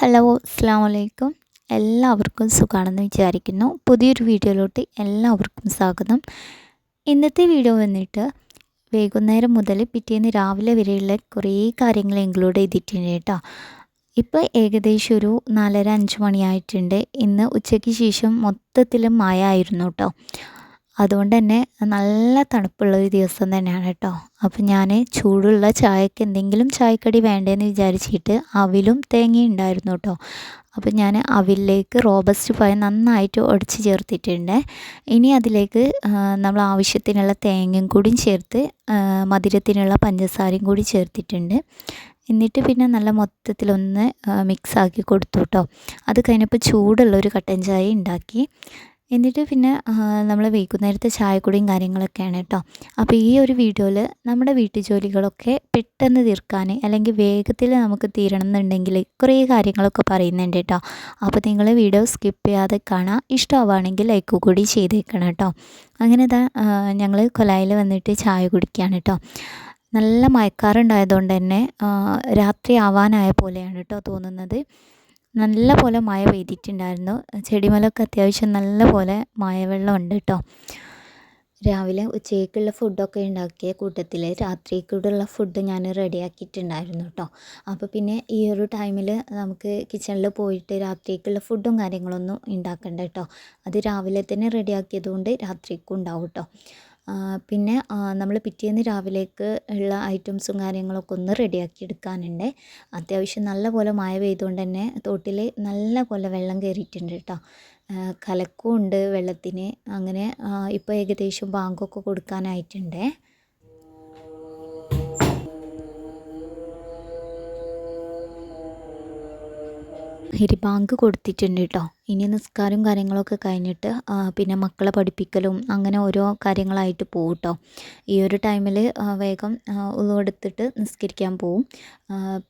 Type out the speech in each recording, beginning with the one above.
Hello അസ്സാം വലൈക്കും എല്ലാവർക്കും സുഖമാണെന്ന് വിചാരിക്കുന്നു. പുതിയൊരു വീഡിയോയിലോട്ട് എല്ലാവർക്കും സ്വാഗതം. ഇന്നത്തെ വീഡിയോ വന്നിട്ട് വൈകുന്നേരം മുതൽ പിറ്റേന്ന് രാവിലെ വരെയുള്ള കുറേ കാര്യങ്ങൾ ഇൻക്ലൂഡ് ചെയ്തിട്ടുണ്ട് കേട്ടോ. ഇപ്പോൾ ഏകദേശം ഒരു നാലര അഞ്ച് മണിയായിട്ടുണ്ട്. ഇന്ന് ഉച്ചയ്ക്ക് ശേഷം മൊത്തത്തിൽ മഴ ആയിരുന്നു കേട്ടോ. അതുകൊണ്ട് തന്നെ നല്ല തണുപ്പുള്ള ഒരു ദിവസം തന്നെയാണ് കേട്ടോ. അപ്പം ഞാൻ ചൂടുള്ള ചായക്ക് എന്തെങ്കിലും ചായക്കടി വേണ്ടേന്ന് വിചാരിച്ചിട്ട് അവിലും തേങ്ങയും ഉണ്ടായിരുന്നു കേട്ടോ. അപ്പം ഞാൻ അവിലേക്ക് റോബസ്റ്റ് പഴം നന്നായിട്ട് ഉടച്ച് ചേർത്തിട്ടുണ്ട്. ഇനി അതിലേക്ക് നമ്മൾ ആവശ്യത്തിനുള്ള തേങ്ങയും കൂടിയും ചേർത്ത് മധുരത്തിനുള്ള പഞ്ചസാരയും കൂടി ചേർത്തിട്ടുണ്ട്. എന്നിട്ട് പിന്നെ നല്ല മൊത്തത്തിലൊന്ന് മിക്സാക്കി കൊടുത്തു കേട്ടോ. അത് കഴിഞ്ഞപ്പോൾ ചൂടുള്ള ഒരു കട്ടൻ ചായ ഉണ്ടാക്കി. എന്നിട്ട് പിന്നെ നമ്മൾ വൈകുന്നേരത്തെ ചായക്കുടിയും കാര്യങ്ങളൊക്കെയാണ് കേട്ടോ. അപ്പോൾ ഈ ഒരു വീഡിയോയിൽ നമ്മുടെ വീട്ടു ജോലികളൊക്കെ പെട്ടെന്ന് തീർക്കാൻ അല്ലെങ്കിൽ വേഗത്തിൽ നമുക്ക് തീരണം എന്നുണ്ടെങ്കിൽ കുറേ കാര്യങ്ങളൊക്കെ പറയുന്നുണ്ട് കേട്ടോ. അപ്പോൾ നിങ്ങൾ വീഡിയോ സ്കിപ്പ് ചെയ്യാതെ കാണാം. ഇഷ്ടമാവുകയാണെങ്കിൽ ലൈക്ക് കൂടി ചെയ്തേക്കണം കേട്ടോ. അങ്ങനെ ഇതാ ഞങ്ങൾ കൊലായിൽ വന്നിട്ട് ചായ കുടിക്കുകയാണ് കേട്ടോ. നല്ല മയക്കാറുണ്ടായതുകൊണ്ട് തന്നെ രാത്രി ആവാനായ പോലെയാണ് കേട്ടോ തോന്നുന്നത്. നല്ല പോലെ മഴ പെയ്തിട്ടുണ്ടായിരുന്നു. ചെടിമലൊക്കെ അത്യാവശ്യം നല്ല പോലെ മഴവെള്ളം ഉണ്ട് കേട്ടോ രാവിലെ ഉച്ചയ്ക്കുള്ള ഫുഡൊക്കെ ഉണ്ടാക്കിയ കൂട്ടത്തിൽ രാത്രിക്കുള്ള ഫുഡ് ഞാൻ റെഡിയാക്കിയിട്ടുണ്ടായിരുന്നു കേട്ടോ അപ്പോൾ പിന്നെ ഈ ഒരു ടൈമിൽ നമുക്ക് കിച്ചണിൽ പോയിട്ട് രാത്രിക്കുള്ള ഫുഡും കാര്യങ്ങളൊന്നും ഉണ്ടാക്കണ്ട കേട്ടോ അത് രാവിലെ തന്നെ റെഡിയാക്കിയതുകൊണ്ട് രാത്രിക്കും ഉണ്ടാവും കേട്ടോ പിന്നെ നമ്മൾ പിറ്റേന്ന് രാവിലേക്ക് ഉള്ള ഐറ്റംസും കാര്യങ്ങളൊക്കെ ഒന്ന് റെഡിയാക്കി എടുക്കാനുണ്ട്. അത്യാവശ്യം നല്ല പോലെ മഴ പെയ്തുകൊണ്ട് തന്നെ തോട്ടിൽ നല്ല പോലെ വെള്ളം കയറിയിട്ടുണ്ട് കേട്ടോ കലക്കും ഉണ്ട് വെള്ളത്തിന്. അങ്ങനെ ഇപ്പോൾ ഏകദേശം ബാങ്കൊക്കെ കൊടുക്കാനായിട്ടുണ്ട്. ഹിരിബാങ്ക് കൊടുത്തിട്ടുണ്ട് കേട്ടോ. ഇനി നിസ്കാരം കാര്യങ്ങളൊക്കെ കഴിഞ്ഞിട്ട് പിന്നെ മക്കളെ പഠിപ്പിക്കലും അങ്ങനെ ഓരോ കാര്യങ്ങളായിട്ട് പോകും കേട്ടോ. ഈ ഒരു ടൈമിൽ വേഗം ഉള്ളെടുത്തിട്ട് നിസ്കരിക്കാൻ പോവും.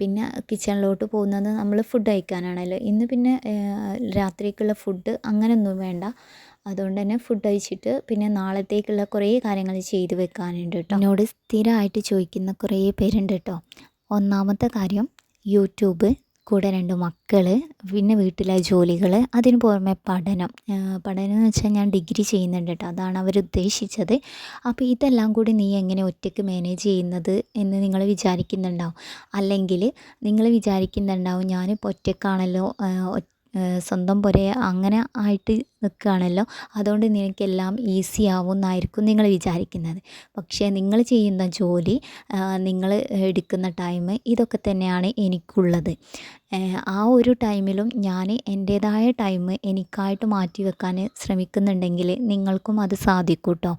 പിന്നെ കിച്ചണിലോട്ട് പോകുന്നത് നമ്മൾ ഫുഡ് കഴിക്കാനാണല്ലോ ഇന്ന് പിന്നെ രാത്രിക്കുള്ള ഫുഡ് അങ്ങനെയൊന്നും വേണ്ട. അതുകൊണ്ട് തന്നെ ഫുഡ് കഴിച്ചിട്ട് പിന്നെ നാളത്തേക്കുള്ള കുറേ കാര്യങ്ങൾ ചെയ്ത് വെക്കാനുണ്ട് കേട്ടോ. എന്നോട് സ്ഥിരമായിട്ട് ചോദിക്കുന്ന കുറേ പേരുണ്ട് കേട്ടോ. ഒന്നാമത്തെ കാര്യം യൂട്യൂബ്. കൂടെ രണ്ട് മക്കൾ പിന്നെ വീട്ടിലെ ജോലികൾ അതിന് പുറമെ പഠനം. പഠനം എന്ന് വെച്ചാൽ ഞാൻ ഡിഗ്രി ചെയ്യുന്നുണ്ട് കേട്ടോ. അതാണ് അവർ ഉദ്ദേശിച്ചത്. അപ്പോൾ ഇതെല്ലാം കൂടി നീ എങ്ങനെ ഒറ്റയ്ക്ക് മാനേജ് ചെയ്യുന്നത് എന്ന് നിങ്ങൾ വിചാരിക്കുന്നുണ്ടാവും. അല്ലെങ്കിൽ നിങ്ങൾ വിചാരിക്കുന്നുണ്ടാവും ഞാനിപ്പോൾ ഒറ്റയ്ക്കാണല്ലോ സ്വന്തം പുരയെ അങ്ങനെ ആയിട്ട് നിൽക്കുകയാണല്ലോ. അതുകൊണ്ട് നിനക്കെല്ലാം ഈസി ആവും എന്നായിരിക്കും നിങ്ങൾ വിചാരിക്കുന്നത്. പക്ഷേ നിങ്ങൾ ചെയ്യുന്ന ജോലി നിങ്ങൾ എടുക്കുന്ന ടൈം ഇതൊക്കെ തന്നെയാണ് എനിക്കുള്ളത്. ആ ഒരു ടൈമിലും ഞാൻ എന്റേതായ ടൈം എനിക്കായിട്ട് മാറ്റി വെക്കാൻ ശ്രമിക്കുന്നുണ്ടെങ്കിൽ നിങ്ങൾക്കും അത് സാധിക്കും കേട്ടോ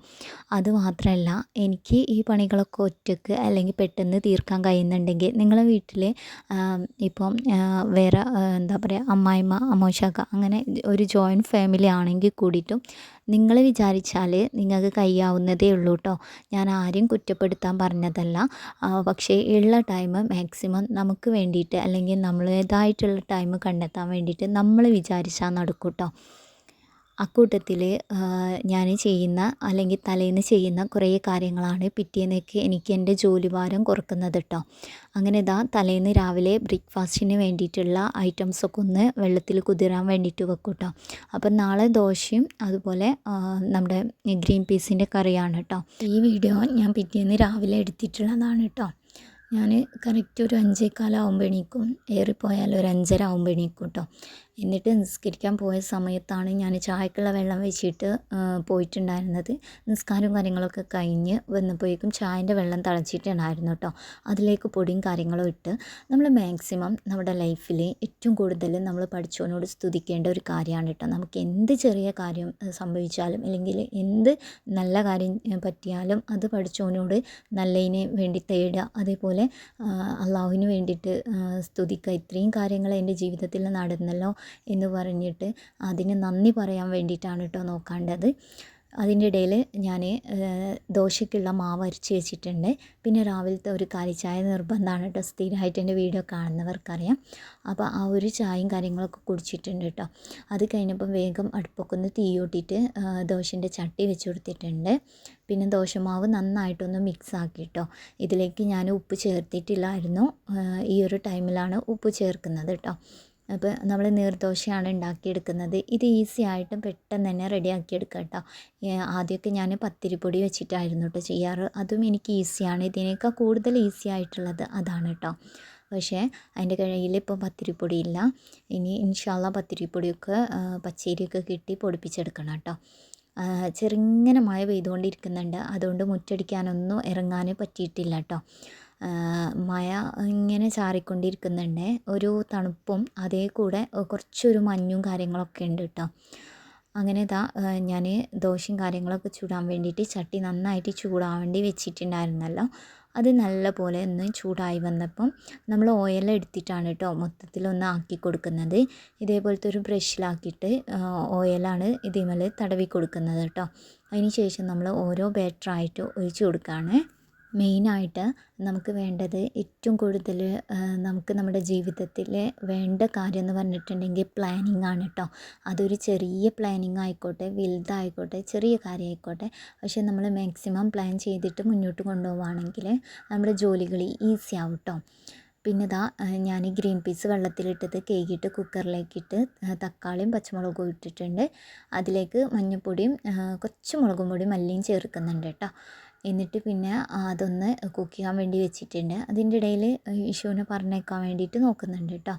അത് മാത്രമല്ല എനിക്ക് ഈ പണികളൊക്കെ ഒറ്റയ്ക്ക് അല്ലെങ്കിൽ പെട്ടെന്ന് തീർക്കാൻ കഴിയുന്നുണ്ടെങ്കിൽ നിങ്ങളെ വീട്ടിൽ ഇപ്പം വേറെ എന്താ പറയുക അമ്മായിമ്മ അമ്മോശാക്ക അങ്ങനെ ഒരു ജോയിന്റ് ഫാമിലി ആണെങ്കിൽ കൂടിയിട്ടും നിങ്ങൾ വിചാരിച്ചാൽ നിങ്ങൾക്ക് കഴിയാവുന്നതേ ഉള്ളൂ കേട്ടോ ഞാൻ ആരെയും കുറ്റപ്പെടുത്താൻ പറഞ്ഞതല്ല. പക്ഷേ ഉള്ള ടൈം മാക്സിമം നമുക്ക് വേണ്ടിയിട്ട് അല്ലെങ്കിൽ നമ്മളേതായിട്ടുള്ള ടൈം കണ്ടെത്താൻ വേണ്ടിയിട്ട് നമ്മൾ വിചാരിച്ചാൽ നടക്കും കേട്ടോ അക്കൂട്ടത്തിൽ ഞാൻ ചെയ്യുന്ന അല്ലെങ്കിൽ തലേന്ന് ചെയ്യുന്ന കുറേ കാര്യങ്ങളാണ് പിറ്റേന്നേക്ക് എനിക്ക് എന്റെ ജോലിഭാരം കുറക്കുന്നത് കേട്ടോ അങ്ങനെ ഇതാ തലേന്ന് രാവിലെ ബ്രേക്ക്ഫാസ്റ്റിന് വേണ്ടിയിട്ടുള്ള ഐറ്റംസൊക്കെ ഒന്ന് വെള്ളത്തിൽ കുതിരാൻ വേണ്ടിയിട്ട് വെക്കും കേട്ടോ അപ്പം നാളെ ദോശയും അതുപോലെ നമ്മുടെ ഗ്രീൻ പീസിന്റെ കറിയാണ് കേട്ടോ ഈ വീഡിയോ ഞാൻ പിറ്റേന്ന് രാവിലെ എടുത്തിട്ടുള്ളതാണ് കേട്ടോ ഞാൻ കറക്റ്റ് ഒരു അഞ്ചേകാലാവുമ്പോൾ ഏറിപ്പോയാൽ ഒരു അഞ്ചര എണീക്കും കേട്ടോ എന്നിട്ട് നിസ്കരിക്കാൻ പോയ സമയത്താണ് ഞാൻ ചായക്കുള്ള വെള്ളം വെച്ചിട്ട് പോയിട്ടുണ്ടായിരുന്നത്. നിസ്കാരവും കാര്യങ്ങളൊക്കെ കഴിഞ്ഞ് വന്നപ്പോഴേക്കും ചായന്റെ വെള്ളം തളച്ചിട്ടുണ്ടായിരുന്നു കേട്ടോ. അതിലേക്ക് പൊടിയും കാര്യങ്ങളും ഇട്ട് നമ്മൾ മാക്സിമം നമ്മുടെ ലൈഫിൽ ഏറ്റവും കൂടുതൽ നമ്മൾ പഠിച്ചവനോട് സ്തുതിക്കേണ്ട ഒരു കാര്യമാണ് കേട്ടോ. നമുക്ക് എന്ത് ചെറിയ കാര്യം സംഭവിച്ചാലും അല്ലെങ്കിൽ എന്ത് നല്ല കാര്യം പറ്റിയാലും അത് പഠിച്ചവനോട് നല്ലതിന് വേണ്ടി തേടുക. അതേപോലെ അള്ളാഹുവിന് വേണ്ടിയിട്ട് സ്തുതിക്കുക. ഇത്രയും കാര്യങ്ങൾ എന്റെ ജീവിതത്തിൽ നടന്നല്ലോ. എന്ന് പറഞ്ഞിട്ട് അതിന് നന്ദി പറയാൻ വേണ്ടിയിട്ടാണ് കേട്ടോ നോക്കേണ്ടത്. അതിന്റെ ഇടയിൽ ഞാൻ ദോശയ്ക്കുള്ള മാവ് അരച്ച് വെച്ചിട്ടുണ്ട്. പിന്നെ രാവിലത്തെ ഒരു കാലിച്ചായ നിർബന്ധമാണ് കേട്ടോ സ്ഥിരമായിട്ട് എന്റെ വീഡിയോ കാണുന്നവർക്കറിയാം. അപ്പോൾ ആ ഒരു ചായയും കാര്യങ്ങളൊക്കെ കുടിച്ചിട്ടുണ്ട് കേട്ടോ അത് കഴിഞ്ഞപ്പം വേഗം അടുപ്പൊക്കെ ഒന്ന് തീ കൂട്ടിയിട്ട് ദോശന്റെ ചട്ടി വെച്ച് കൊടുത്തിട്ടുണ്ട്. പിന്നെ ദോശമാവ് നന്നായിട്ടൊന്ന് മിക്സ് ആക്കി കേട്ടോ ഇതിലേക്ക് ഞാൻ ഉപ്പ് ചേർത്തിട്ടില്ലായിരുന്നു. ഈ ഒരു ടൈമിലാണ് ഉപ്പ് ചേർക്കുന്നത് കേട്ടോ അപ്പോൾ നമ്മൾ നീർദോശയാണ് ഉണ്ടാക്കിയെടുക്കുന്നത്. ഇത് ഈസി ആയിട്ടും പെട്ടെന്ന് തന്നെ റെഡിയാക്കി എടുക്കാം കേട്ടോ ആദ്യമൊക്കെ ഞാൻ പത്തിരിപ്പൊടി വെച്ചിട്ടായിരുന്നു കേട്ടോ ചെയ്യാറ്. അതും എനിക്ക് ഈസിയാണ്. ഇതിനേക്കാൾ കൂടുതൽ ഈസി ആയിട്ടുള്ളത് അതാണ് കേട്ടോ പക്ഷേ അതിന്റെ കയ്യിൽ ഇപ്പോൾ പത്തിരിപ്പൊടി ഇല്ല. ഇനി ഇൻഷാല്ല പത്തിരിപ്പൊടിയൊക്കെ പച്ചരിയൊക്കെ കിട്ടി പൊടിപ്പിച്ചെടുക്കണം കേട്ടോ ചെറുങ്ങനെ മഴ പെയ്തുകൊണ്ടിരിക്കുന്നുണ്ട്. അതുകൊണ്ട് മുറ്റടിക്കാനൊന്നും ഇറങ്ങാൻ പറ്റിയിട്ടില്ല കേട്ടോ മഴ ഇങ്ങനെ ചാറിക്കൊണ്ടിരിക്കുന്നുണ്ട്. ഒരു തണുപ്പും അതേ കൂടെ കുറച്ചൊരു മഞ്ഞും കാര്യങ്ങളൊക്കെ ഉണ്ട് കേട്ടോ. അങ്ങനെ ഇതാ ഞാൻ ദോശയും കാര്യങ്ങളൊക്കെ ചൂടാൻ വേണ്ടിയിട്ട് ചട്ടി നന്നായിട്ട് ചൂടാൻ വേണ്ടി വെച്ചിട്ടുണ്ടായിരുന്നല്ലോ. അത് നല്ല പോലെ ഒന്ന് ചൂടായി വന്നപ്പം നമ്മൾ ഓയിൽ എടുത്തിട്ടാണ് കേട്ടോ മൊത്തത്തിലൊന്ന് ആക്കി കൊടുക്കുന്നത്. ഇതേപോലത്തെ ഒരു ബ്രഷിലാക്കിയിട്ട് ഓയിലാണ് ഇതിമേൽ തടവി കൊടുക്കുന്നത് കേട്ടോ. അതിന് ശേഷം നമ്മൾ ഓരോ ബാറ്ററായിട്ട് ഒഴിച്ച് കൊടുക്കുകയാണ്. മെയിനായിട്ട് നമുക്ക് വേണ്ടത് ഏറ്റവും കൂടുതൽ നമുക്ക് നമ്മുടെ ജീവിതത്തിൽ വേണ്ട കാര്യം എന്ന് പറഞ്ഞിട്ടുണ്ടെങ്കിൽ പ്ലാനിങ് ആണ് കേട്ടോ അതൊരു ചെറിയ പ്ലാനിങ് ആയിക്കോട്ടെ വലുതായിക്കോട്ടെ ചെറിയ കാര്യമായിക്കോട്ടെ പക്ഷേ നമ്മൾ മാക്സിമം പ്ലാൻ ചെയ്തിട്ട് മുന്നോട്ട് കൊണ്ടുപോവുകയാണെങ്കിൽ നമ്മുടെ ജോലികൾ ഈസി ആവും കേട്ടോ പിന്നെ ഇതാ ഞാൻ ഗ്രീൻ പീസ് വെള്ളത്തിലിട്ടത് കേക്കിയിട്ട് കുക്കറിലേക്കിട്ട് തക്കാളിയും പച്ചമുളകും ഇട്ടിട്ടുണ്ട്. അതിലേക്ക് മഞ്ഞൾപ്പൊടിയും കുറച്ച് മുളകും പൊടിയും മല്ലിയും ചേർക്കുന്നുണ്ട് കേട്ടോ എന്നിട്ട് പിന്നെ അതൊന്ന് കുക്ക് ചെയ്യാൻ വേണ്ടി വെച്ചിട്ടുണ്ട്. അതിന്റെ ഇടയിൽ ഈശോനെ പറഞ്ഞേക്കാൻ വേണ്ടിയിട്ട് നോക്കുന്നുണ്ട് കേട്ടോ.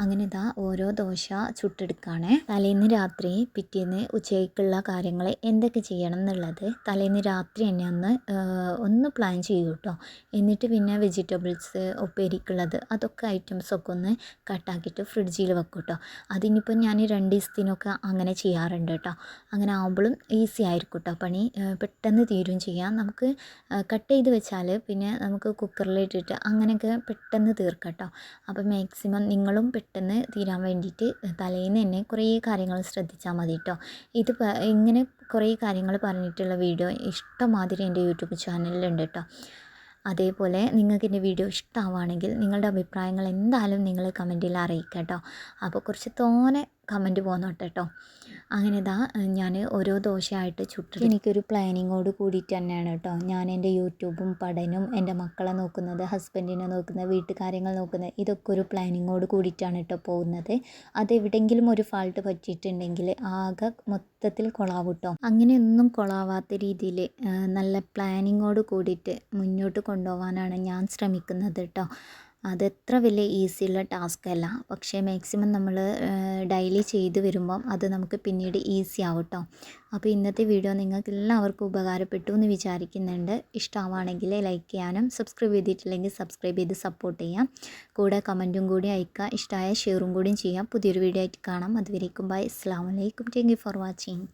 അങ്ങനെ ഇതാ ഓരോ ദോശ ചുട്ടെടുക്കുകയാണ് തലേന്ന് രാത്രി പിറ്റേന്ന് ഉച്ചയ്ക്കുള്ള കാര്യങ്ങൾ എന്തൊക്കെ ചെയ്യണം എന്നുള്ളത് തലേന്ന് രാത്രി തന്നെ ഒന്ന് ഒന്ന് പ്ലാൻ ചെയ്യൂ കേട്ടോ എന്നിട്ട് പിന്നെ വെജിറ്റബിൾസ് ഉപ്പേരിക്കുള്ളത് അതൊക്കെ ഐറ്റംസൊക്കെ ഒന്ന് കട്ടാക്കിയിട്ട് ഫ്രിഡ്ജിൽ വെക്കും കേട്ടോ അതിനിപ്പോൾ ഞാൻ രണ്ട് ദിവസത്തിനൊക്കെ അങ്ങനെ ചെയ്യാറുണ്ട് കേട്ടോ അങ്ങനെ ആകുമ്പോഴും ഈസി ആയിരിക്കും കേട്ടോ പണി പെട്ടെന്ന് തീരും ചെയ്യാം. നമുക്ക് കട്ട് ചെയ്ത് വെച്ചാൽ പിന്നെ നമുക്ക് കുക്കറിലിട്ടിട്ട് അങ്ങനെയൊക്കെ പെട്ടെന്ന് തീർക്കാം കേട്ടോ അപ്പോൾ മാക്സിമം നിങ്ങളും പെട്ടെന്ന് തീരാൻ വേണ്ടിയിട്ട് തലേന്ന് തന്നെ കുറേ കാര്യങ്ങൾ ശ്രദ്ധിച്ചാൽ മതി കേട്ടോ ഇത് ഇങ്ങനെ കുറേ കാര്യങ്ങൾ പറഞ്ഞിട്ടുള്ള വീഡിയോ ഇഷ്ടമാതിരി എന്റെ യൂട്യൂബ് ചാനലിലുണ്ട് കേട്ടോ അതേപോലെ നിങ്ങൾക്ക് എന്റെ വീഡിയോ ഇഷ്ടമാവുകയാണെങ്കിൽ നിങ്ങളുടെ അഭിപ്രായങ്ങൾ എന്തായാലും നിങ്ങൾ കമന്റിൽ അറിയിക്കാം കേട്ടോ അപ്പോൾ കുറച്ച് തോനെ കമന്റ് പോന്നോട്ടെ കേട്ടോ. അങ്ങനെ ഇതാ ഞാൻ ഓരോ ദോശയായിട്ട് ചുട്ടു എനിക്കൊരു പ്ലാനിങ്ങോട് കൂടിയിട്ട് തന്നെയാണ് കേട്ടോ. ഞാൻ എന്റെ യൂട്യൂബും പഠനവും എന്റെ മക്കളെ നോക്കുന്നത് ഹസ്ബൻഡിനെ നോക്കുന്നത് വീട്ടുകാര്യങ്ങൾ നോക്കുന്നത് ഇതൊക്കെ ഒരു പ്ലാനിങ്ങോട് കൂടിയിട്ടാണ് കേട്ടോ പോകുന്നത്. അതെവിടെയെങ്കിലും ഒരു ഫാൾട്ട് പറ്റിയിട്ടുണ്ടെങ്കിൽ ആകെ മൊത്തത്തിൽ കൊളാവും കേട്ടോ. അങ്ങനെയൊന്നും കൊളാവാത്ത രീതിയിൽ നല്ല പ്ലാനിങ്ങോട് കൂടിയിട്ട് മുന്നോട്ട് കൊണ്ടുപോകാനാണ് ഞാൻ ശ്രമിക്കുന്നത് കേട്ടോ. അതെത്ര വലിയ ഉള്ള ടാസ്ക് അല്ല പക്ഷേ മാക്സിമം നമ്മൾ ഡെയിലി ചെയ്ത് വരുമ്പം അത് നമുക്ക് പിന്നീട് ഈസി ആവും കേട്ടോ അപ്പോൾ ഇന്നത്തെ വീഡിയോ നിങ്ങൾക്ക് എല്ലാവർക്കും ഉപകാരപ്പെട്ടു എന്ന് വിചാരിക്കുന്നുണ്ട്. ഇഷ്ടമാണെങ്കിൽ ലൈക്ക് ചെയ്യാനും സബ്സ്ക്രൈബ് ചെയ്തിട്ടില്ലെങ്കിൽ സബ്സ്ക്രൈബ് ചെയ്ത് സപ്പോർട്ട് ചെയ്യാം. കൂടെ കമന്റും കൂടി അയക്കുക ഇഷ്ടമായ ഷെയറും കൂടിയും ചെയ്യാം. പുതിയൊരു വീഡിയോ ആയിട്ട് കാണാം. അതുവരേക്കും ബൈ അസ്സാം വലൈക്കും താങ്ക് യു ഫോർ വാച്ചിങ്